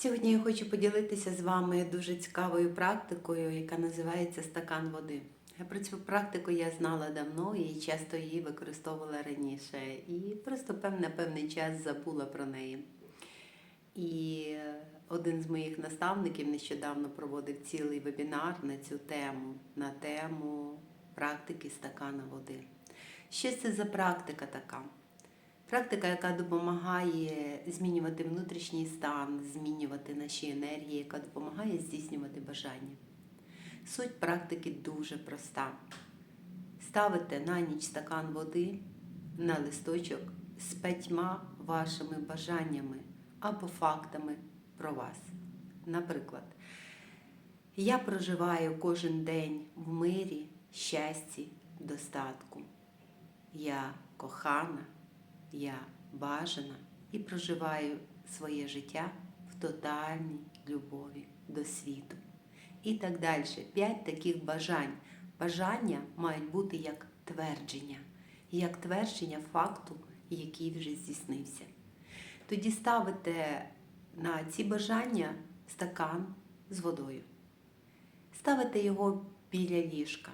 Сьогодні я хочу поділитися з вами дуже цікавою практикою, яка називається стакан води. Про цю практику я знала давно і часто її використовувала раніше. І просто певний певний час забула про неї. І один з моїх наставників нещодавно проводив цілий вебінар на цю тему, на тему практики стакана води. Що це за практика така? Практика, яка допомагає змінювати внутрішній стан, змінювати наші енергії, яка допомагає здійснювати бажання. Суть практики дуже проста. Ставите на ніч стакан води на листочок з п'ятьма вашими бажаннями або фактами про вас. Наприклад, я проживаю кожен день в мирі, щасті, достатку. Я кохана, я бажана і проживаю своє життя в тотальній любові до світу. І так далі. П'ять таких бажань. Бажання мають бути як твердження, як твердження факту, який вже здійснився. Тоді ставите на ці бажання стакан з водою. Ставите його біля ліжка,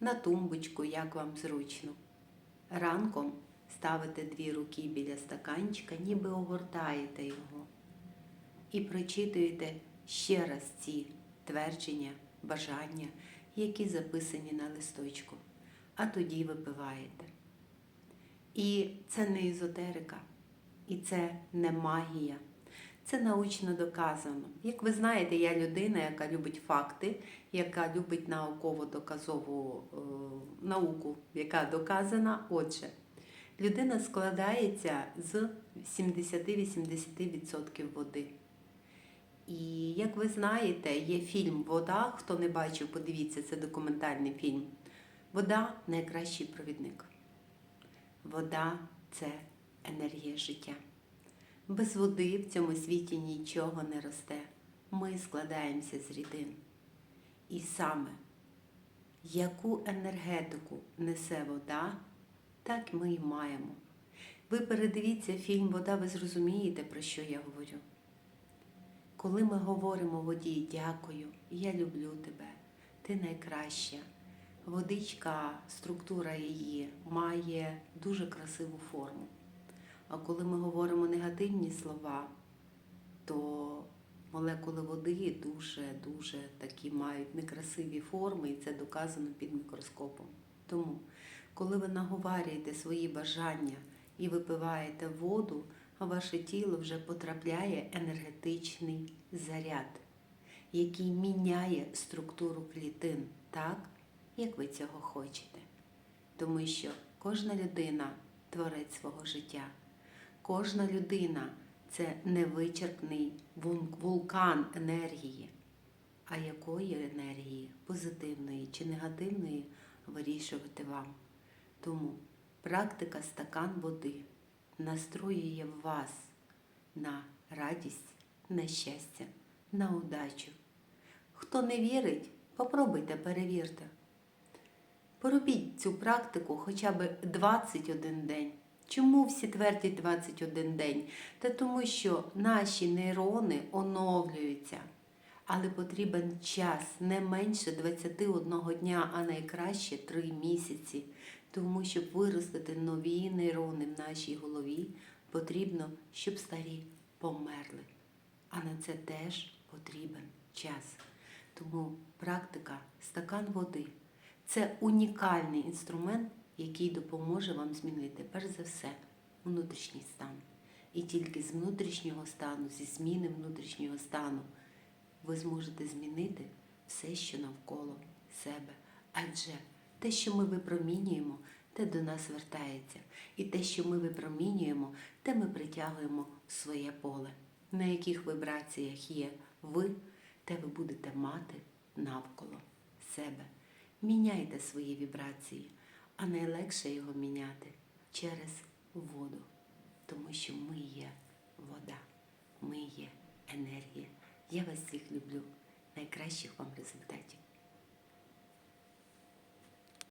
на тумбочку, як вам зручно. Ранком ставите дві руки біля стаканчика, ніби огортаєте його. І прочитуєте ще раз ці твердження, бажання, які записані на листочку, а тоді випиваєте. І це не езотерика, і це не магія. Це научно доказано. Як ви знаєте, я людина, яка любить факти, яка любить науково-доказову е, науку, яка доказана. Отже, людина складається з 70-80% води. І як ви знаєте, є фільм Вода. Хто не бачив, подивіться, це документальний фільм. Вода найкращий провідник. Вода це енергія життя. Без води в цьому світі нічого не росте. Ми складаємося з рідин. І саме яку енергетику несе вода, так ми і маємо. Ви передивіться фільм Вода, ви зрозумієте, про що я говорю. Коли ми говоримо воді, дякую, я люблю тебе, ти найкраща. Водичка, структура її має дуже красиву форму. А коли ми говоримо негативні слова, то молекули води дуже-дуже такі мають некрасиві форми, і це доказано під мікроскопом. Тому, коли ви наговарюєте свої бажання і випиваєте воду, ваше тіло вже потрапляє енергетичний заряд, який міняє структуру клітин так, як ви цього хочете. Тому що кожна людина творець свого життя. Кожна людина це невичерпний вулкан енергії. А якої енергії, позитивної чи негативної, вирішувати вам. Тому практика стакан води настроює вас на радість, на щастя, на удачу. Хто не вірить, попробуйте перевірте. Поробіть цю практику хоча б 21 день. Чому всі твердять 21 день? Та тому, що наші нейрони оновлюються, але потрібен час не менше 21 дня, а найкраще 3 місяці. Тому, щоб виростити нові нейрони в нашій голові, потрібно, щоб старі померли. А на це теж потрібен час. Тому практика стакан води це унікальний інструмент, який допоможе вам змінити, перш за все, внутрішній стан. І тільки з внутрішнього стану, зі зміни внутрішнього стану, ви зможете змінити все, що навколо себе. Адже те, що ми випромінюємо, те до нас вертається. І те, що ми випромінюємо, те ми притягуємо в своє поле. На яких вибраціях є ви, те ви будете мати навколо себе. Міняйте свої вібрації, а найлегше його міняти через воду. Тому що ми є вода, ми є енергія. Я вас всіх люблю. Найкращих вам результатів.